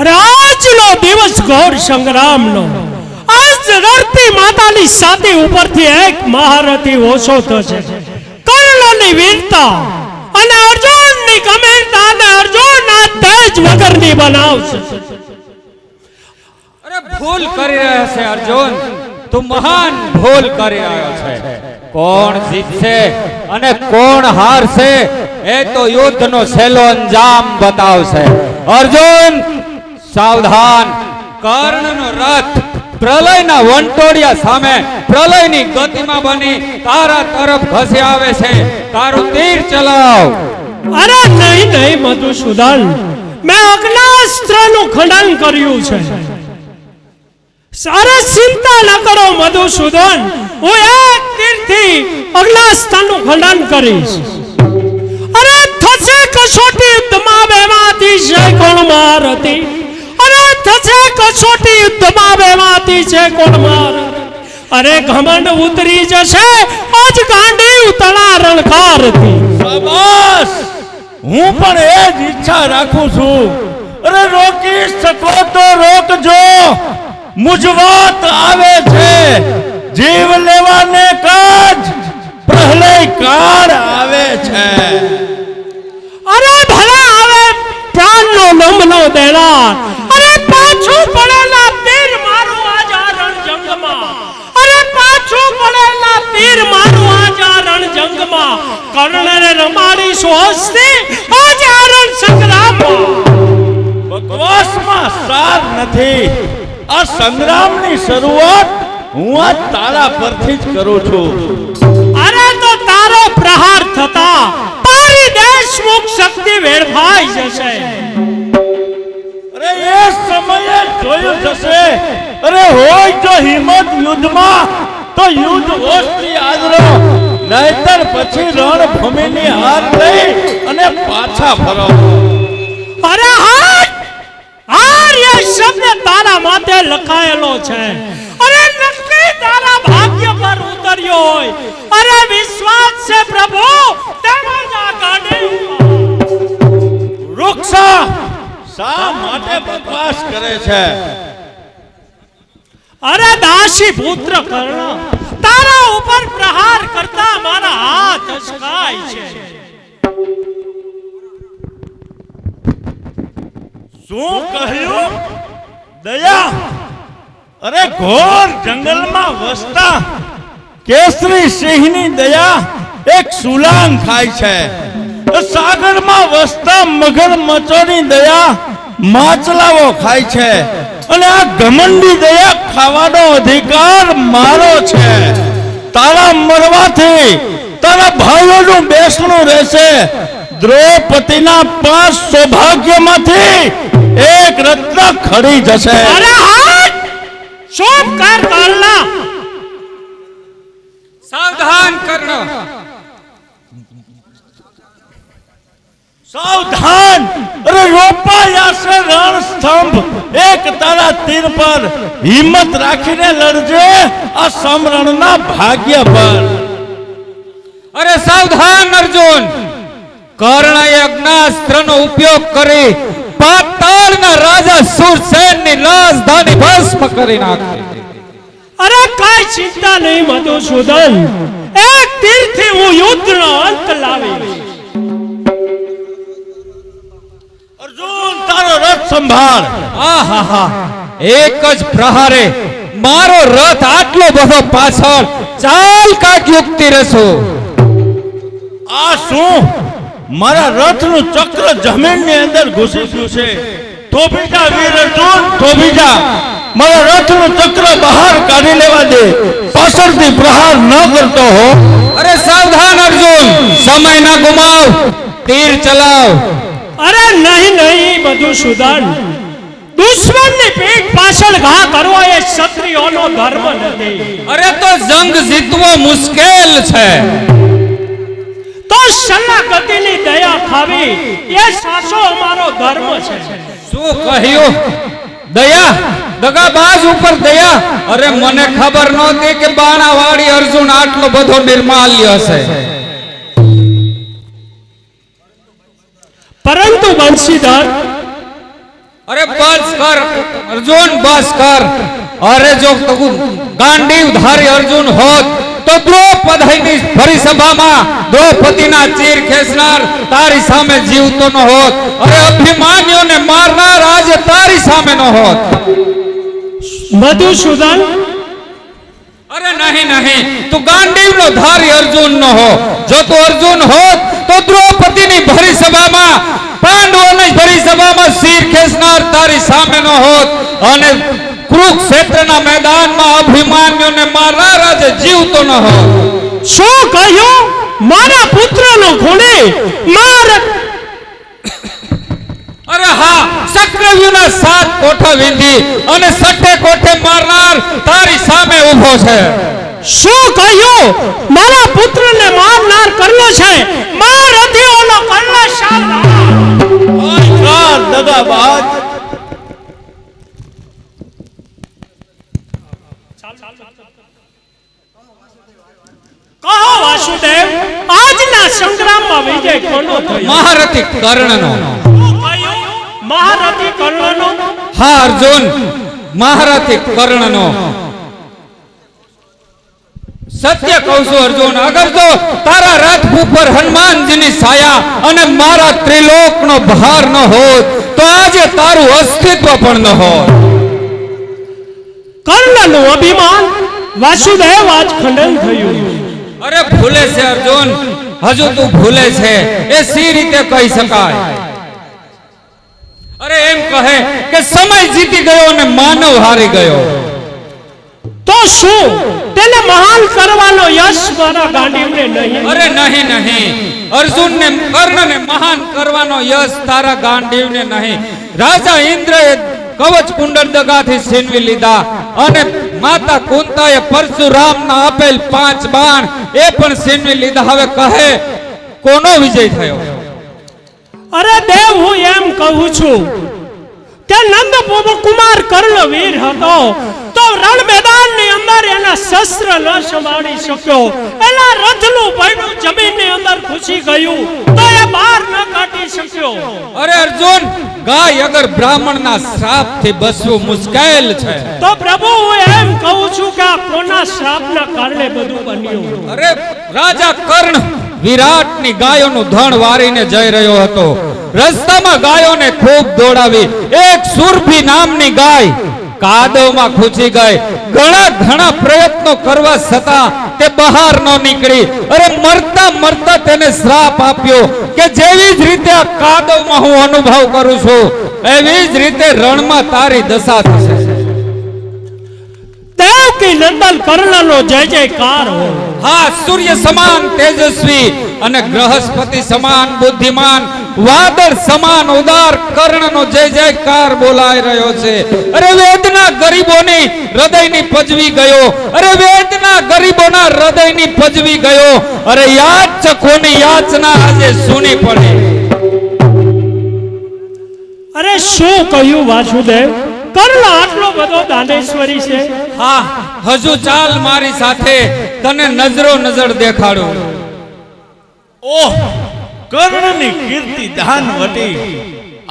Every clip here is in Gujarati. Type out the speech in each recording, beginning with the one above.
અરે આજનો દિવસ ઘોર સંગ્રામનો. આજ ધરતી માતાની સાતી ઉપરથી એક મહારથી ઓછો થશે. કર્ણની વીરતા અને અર્જુનની ગંભીરતા અને અર્જુન આ તેજ વગરની બનાવશે. અરે ભૂલ કરી રહ્યો છે અર્જુન. તું મહાન ભૂલ કરી રહ્યો છે. કોણ જીતશે અને કોણ હારશે એ તો યુદ્ધનો છેલ્લો અંજામ બતાવશે. અર્જુન સાવધાન. કર્ણનો રથ પ્રલયના વંટોળિયા સામે પ્રલયની ગતિમાં બની તારા તરફ ઘસી આવે છે. તારું તીર ચલાવ. અરે નહીં નહીં, મધુસૂદન. મેં અગ્નાસ્ત્રનું ખંડન કર્યું છે. સારા ચિંતા ન કરો, મધુસૂદન. હું એક તીરથી અગ્નાસ્ત્રનું ખંડન કરીશ. અરે થશે કસોટી યુદ્ધમાં બેમાંથી જય કોણ માર હતી. અરે થશે કસોટી યુદ્ધમાં બેમાંથી છે કોણ માર? અરે ઘમંડ ઉતરી જશે આજ ગાંડી ઉતળા રણકાર હતી હું પણ એ જ ઈચ્છા રાખું છું. અરે રોકી શકો તો રોકજો. મુજવાત આવે છે. જીવ લેવાને કાજ પ્રહલય કાળ આવે છે. અરે ભલા આવે પ્રાણનો નમનો દેનાર પાછું પડેલા તીર આજ આ રણજંગમાં અરે પાછું પડેલા તીર મારું આજ આ રણજંગમાં કર્ણને રમાડી આ રણ સંગ્રામમાં. બકવાસમાં નથી. આ સંગ્રામની શરૂઆત હું આ તારા પરથી જ કરું છું. અરે તો તારો પ્રહાર થતા તારી દેશમુખ શક્તિ વેડફાઈ જશે. એ સમયે જોયું જશે. અરે હોય જો હિંમત યુદ્ધમાં તો યુદ્ધ હોશથી આદરો નહીતર પછી રણભૂમિની હાર લઈ અને પાછા ફરો. અરે હાર હાર એ શબ્દ તારા માથે લખાયેલો છે. અરે નક્કી તારા ભાગ્ય પર ઉતર્યો હોય. અરે વિશ્વાસ છે પ્રભુ તેમજ આ ગાડી વૃક્ષા શા માટે બકવાસ કરે છે? અરે દાસી પુત્ર કર્ણ તારા ઉપર પ્રહાર કરતા મારા હાથ અચકાય છે. શું કહ્યું? દયા. અરે ઘોર જંગલમાં વસતા કેસરી સિંહની દયા એક સુલાંગ ખાય છે. સાગરમાં વસતા મગરમચ્છોની દયા માછલાઓ ખાય છે. અને આ ઘમંડી દયા ખાવાનો અધિકાર મારો છે. તારા મરવાથી તારા ભાઈઓનું બેસણું રહેશે. દ્રૌપદીના પાંચ સૌભાગ્યમાંથી એક રત્ન ખરી જશે. અરે હાથ! શોભ કર કર્ણ સાવધાન કર્ણ સાવધાન! અરે રોપાયા છે રણ સ્તંભ! એક તારા તીર પર હિંમત રાખીને લડજે આ સમરણના ભાગ્ય પર. અરે સાવધાન અર્જુન! કર્ણએ અગ્નાસ્ત્રનો ઉપયોગ કરી પાતાળના રાજા સુરસેનની રાજધાની ભસ્મ કરી નાખી. અરે કાઈ ચિંતા નહીં મધુસૂદન. એક તીરથી હું યુદ્ધ અંત સંભાળ. એક જ પ્રહારે મારો રથ આટલો બધો પાછળ ચાલ કાટ યુક્તિ રહેશો આ શું? મારા રથનું ચક્ર જમીનની અંદર ઘૂસી ગયું છે. તો બીજા વીર અર્જુન, તો બીજા મારા રથનું ચક્ર બહાર કાઢી લેવા દે. પાછળથી પ્રહાર ન કરતો હો. અરે સાવધાન અર્જુન, સમય ના ગુમાવ. તીર ચલાવ. અરે નહીં નહીં બધું મધુસૂદન દુશ્મનની પીઠ પાછળ ઘા કરવો એ ક્ષત્રિયોનો ધર્મ નથી. અરે તો જંગ જીતવો મુશ્કેલ છે. તો શરણાગતિની ગતિની દયા ખાવી એ સાચો અમારો ધર્મ છે. શું કહ્યું? દયા? દગાબાજ ઉપર દયા? અરે મને ખબર નહોતી કે બાણાવાળી અર્જુન આટલો બધો નિર્માલ્ય હશે પરંતુ બંશીધર અરે બસ કર અર્જુન બસ કર. અરે જો તું ગાંડીવ ધારી અર્જુન હોત તો દ્રૌપદીની ફરી સભામાં દ્રૌપદીના ચીર ખેંચનાર તારી સામે જીવતો ન હોત. અરે અભિમાન્યોને મારનાર આજે તારી સામે ન હોત. મધુસૂદન અરે નહીં નહીં તું ગાંડીવનો ધારી અર્જુન ન હો. જો તું અર્જુન હોત તો દ્રૌપદીની ભરી સભામાં પાંડવોની ભરી સભામાં શીર ખેંચનાર તારી સામે ન હોત અને કુરુક્ષેત્રના મેદાનમાં અભિમાન્યોને મારનાર આજે જીવતો ન હોત. શું કહ્યું? મારા પુત્રનો ખૂણે માર અરે હા ચક્રવ્યૂહના સાત કોઠા વિંધી અને સટ્ટે કોઠે મારનાર તારી સામે ઊભો છે. શું કહ્યું? મારા પુત્રને મારનાર કરલો છે. માર રથીઓનો ચાર દગાબાજ કહો વાસુદેવ આજના સંગ્રામમાં વિજય કોનો થયો? મહારથી કર્ણનો મહારથી કર્ણનો હા અર્જુન મહારથી કર્ણનો સત્ય કહું છું અર્જુન. અગર જો તારા રથ ઉપર હનુમાનજીની છાયા અને મારા ત્રિલોકનો ભાર ન હોત તો આજે તારું અસ્તિત્વ પણ ન હોત. કર્ણનું અભિમાન વાસુદેવ આજ ખંડન થયું. અરે ભૂલે છે અર્જુન. હજુ તું ભૂલે છે. એ સી રીતે કહી શકાય. અરે એમ કહે કે સમય જીતી ગયો અને માનવ હારી ગયો. તો શું? તેને મહાન કરવાનો યશ મારા ગાંડીવને નહીં. અરે નહીં નહીં. અર્જુનને કર્ણને મહાન કરવાનો યશ તારા ગાંડીવને નહીં. રાજા ઇન્દ્રએ કવચ કુંડળ દગાથી છીનવી લીધા અને માતા કુંતાએ પરશુરામના આપેલ પાંચ બાણ એ પણ છીનવી લીધા. હવે કહે કોનો વિજય થયો? અરે દેવ હું એમ કહું છું કે નંદ કુમાર કર્ણ વીર હતો. તો રણ મેદાનની અંદર એના શસ્ત્ર ન સંભાળી શક્યો. એના રથનું પૈડું જમીનની અંદર ઘૂસી ગયું. તો એ બહાર ન કાઢી શક્યો. અરે અર્જુન ગાય અગર બ્રાહ્મણના શ્રાપથી બચવું મુશ્કેલ છે. તો પ્રભુ હું એમ કહું છું કે આ કોના શ્રાપના કારણે બધું બન્યું? અરે રાજા કર્ણ વિરાટની ગાયોનું ધણ વારીને જઈ રહ્યો હતો. રસ્તામાં ગાયોને ખૂબ દોડાવી. એક સુરભી નામની ગાય કાદવમાં ખૂંચી ગઈ. ઘણા ઘણા પ્રયત્નો કરવા છતાં તે બહાર ન નીકળી. અરે મરતા મરતા તેને શ્રાપ આપ્યો કે જેવી જ રીતે આ કાદવમાં હું અનુભવ કરું છું, એવી જ રીતે રણમાં તારી દશા થશે. દેવકી નંદન કર્ણનો જય જયકાર હો હા સૂર્ય સમાન તેજસ્વી અને ગ્રહસ્પતિ સમાન બુદ્ધિમાન વાદળ સમાન ઉદાર કર્ણનો જય જયકાર બોલાઈ રહ્યો છે. અરે વેદના ગરીબોની હૃદયની પજવી ગયો. અરે વેદના ગરીબોના હૃદયની પજવી ગયો. અરે યાચકોની યાચના આજે સુની પડે. અરે શું કહ્યું વાસુદેવ? કર્ણ આટલો બધો દાનેશ્વરી છે? હા હજુ ચાલ મારી સાથે. તને નજરો નજર દેખાડું. ઓહ કર્ણની કીર્તિ દાન વટી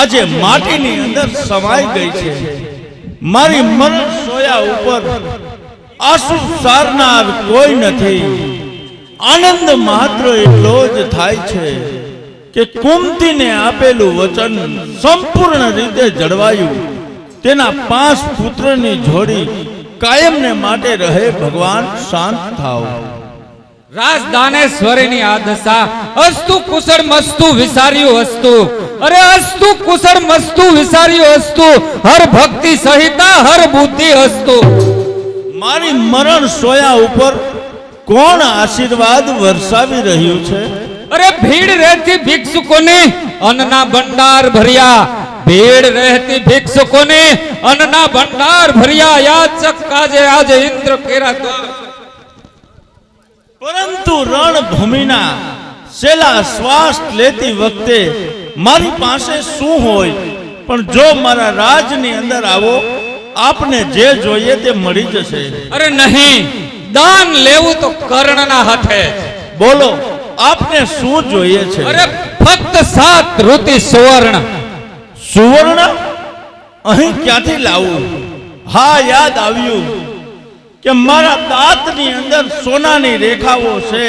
આજે માટીની અંદર સમાઈ ગઈ છે. મારી મરણ સોયા ઉપર આંસુ સારનાર કોઈ નથી. આનંદ માત્ર એટલો જ થાય છે કે કુંતીને આપેલું વચન સંપૂર્ણ રીતે જળવાયું. તેના પાંચ પુત્રની જોડી કાયમને માટે રહે ભગવાન શાંત થાવ રાજદાનેશ્વરીની આ દશા અસ્તુ કુશળ મસ્તુ વિસાર્યું અસ્તુ. અરે અસ્તુ કુશળ મસ્તુ વિસાર્યું અસ્તુ. હર ભક્તિ સહિતા હર બુદ્ધિ અસ્તુ. મારી મરણ સોયા ઉપર કોણ આશીર્વાદ વરસાવી રહ્યું છે? અરે ભીડ રહેતી ભિક્ષુકોને અન્નના ભંડાર ભર્યા. ભીડ રહેતી ભિક્ષુકોને અન્નના ભંડાર ભર્યા યાચક કાજે આજે ઇન્દ્ર કેરા પરંતુ રણભૂમિના છેલ્લા શ્વાસ લેતી વખતે મારી પાસે શું હોય? પણ જો મારા રાજની અંદર આવો આપને જે જોઈએ તે મળી જશે. અરે નહીં દાન લેવું તો કર્ણના હાથે બોલો આપને શું જોઈએ છે? અરે ફક્ત સાત ઋતિ સુવર્ણ સુવર્ણ અહીં ક્યાંથી લાવું? હા યાદ આવ્યું કે મારા દાંતની અંદર સોનાની રેખાઓ છે.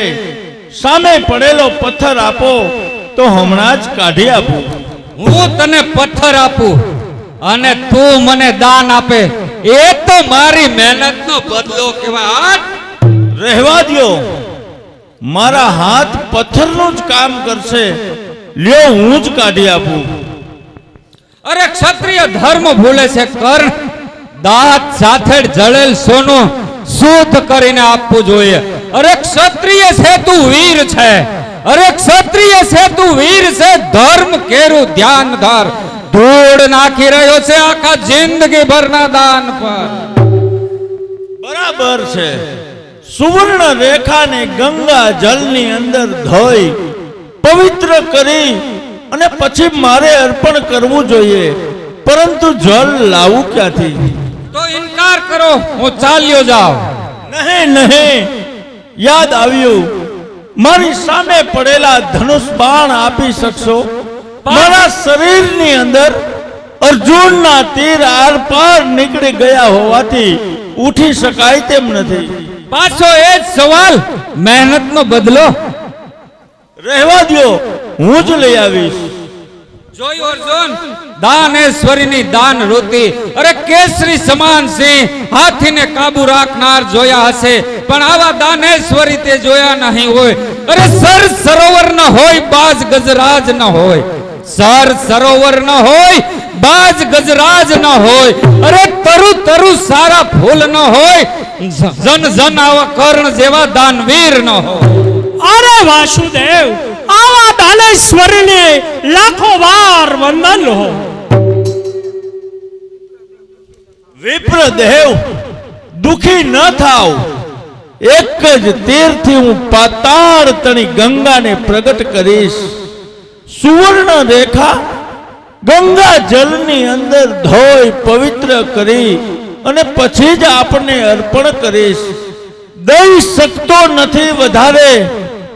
સામે પડેલો પથ્થર આપો તો હમણાં જ કાઢી આપું. હું તને પથ્થર આપું અને તું મને દાન આપે. એ તો મારી મહેનતનો બદલો કહેવાય. રહેવા દ્યો. મારા હાથ પથ્થરનું જ કામ કરશે. લ્યો હું જ કાઢી આપું. અરે ક્ષત્રિય ધર્મ ભૂલે છે કર્ણ દાંત સાથે જળેલ સોનું શુદ્ધ કરીને આપવું જોઈએ. અરે ક્ષત્રિય છે તું વીર છે. અરે ક્ષત્રિય છે તું વીર છે, ધર્મ કેરું ધ્યાન ધર. ધૂળ નાખી રહ્યો છે, આખા જિંદગી ભરના દાન પર. બરાબર છે. સુવર્ણ રેખાને ગંગા જલની અંદર ધોઈ પવિત્ર કરી અને પછી મારે અર્પણ કરવું જોઈએ. પરંતુ જળ લાવું ક્યાંથી? તો ઇનકાર કરો હું ચાલ્યો જાવ નહીં નહીં. યાદ આવ્યું. મારી સામે પડેલા ધનુષ બાણ આપી શકશો? મારા શરીરની અંદર અર્જુનના તીર આરપાર નીકળી ગયા હોવાથી ઉઠી શકાય તેમ નથી. પાછો એ જ સવાલ મહેનતનો બદલો રહેવા દો હું જ લઈ આવીશ. જોયું અર્જુન? દાનેશ્વરીની દાન રોતી, અરે કેસરી સમાન સિંહ હાથીને કાબુ રાખનાર જોયા હશે, પણ આવા દાનેશ્વરી તે જોયા નહીં હોય. અરે સર સરોવર ન હોય, બાજ ગજરાજ ન હોય. સર સરોવર ન હોય, બાજ ગજરાજ ન હોય. અરે તરુ તરુ સારા ફૂલ ન હોય જન જન આવા કર્ણ જેવા દાનવીર ન હોય. અરે વાસુદેવ, આવા દાનેશ્વરીને લાખો વાર વંદન હો વિપ્ર દેવ દુખી ન થાવ. એક જ તીરથી હું પાતાળ તણી ગંગાને પ્રગટ કરીશ. સુવર્ણ રેખા ગંગા જલની અંદર ધોઈ પવિત્ર કરી અને પછી જ આપને અર્પણ કરીશ. દઈ શકતો નથી વધારે.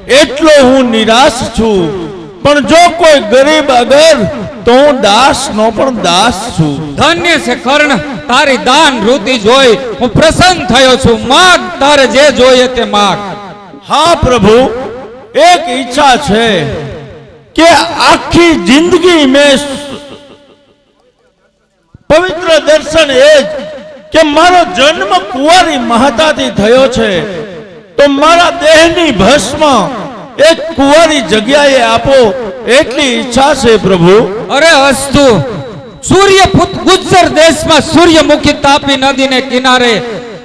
એટલો હું નિરાશ છું. પણ જો કોઈ ગરીબ અગર તો હું દાસ નો પણ દાસ છું. ધન્ય છે કર્ણ તારી દાન વૃત્તિ જોઈ હું પ્રસન્ન થયો છું. માગ તારે જે જોઈએ તે માગ. હા પ્રભુ એક ઈચ્છા છે કે આખી જિંદગી મેં પવિત્ર દર્શન એ જ કે મારો જન્મ કુંવારી મહતાથી થયો છે. તો મારા દેહની ભસ્મ એક કુંવારી જગ્યાએ આપો એટલી ઈચ્છા છે પ્રભુ. અરે અસ્તુ સૂર્યપુત્ર ગુજર દેશમાં સૂર્યમુખી તાપી નદીને કિનારે.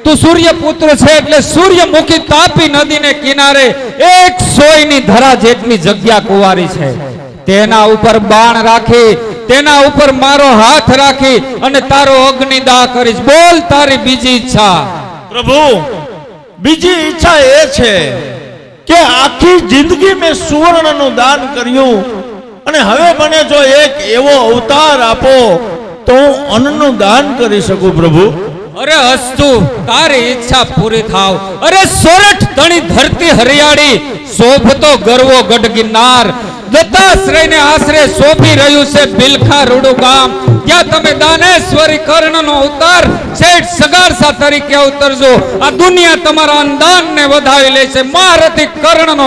તું સૂર્યપુત્ર છે એટલે સૂર્યમુખી તાપી નદીને કિનારે એક સોયની ધરા જેટલી જગ્યા કુવારી છે. તેના ઉપર બાણ રાખી તેના ઉપર મારો હાથ રાખી અને તારો અગ્નિદાહ કરીશ. બોલ તારી બીજી ઈચ્છા. પ્રભુ બીજી ઈચ્છા એ છે કે આખી જિંદગી મેં સુવર્ણનું દાન કર્યું અને હવે મને જો એક એવો અવતાર આપો તો હું અન્નનું દાન કરી શકું પ્રભુ? અરે અસ્તુ, તારી ઈચ્છા પૂરી થાવ. અરે સોરઠ ધણી ધરતી હરિયાળી, શોભતો ગરવો ગઢ ગિરનાર. દત્તાશ્રયને આશરે શોભી રહ્યું છે બિલખા રૂડું ગામ. ત્યાં તમે દાનેશ્વરી કર્ણનો અવતાર શેઠ સગારસા તરીકે અવતરજો આ દુનિયા તમારા અંદાનને વધાવી છે. મહારથી કર્ણનો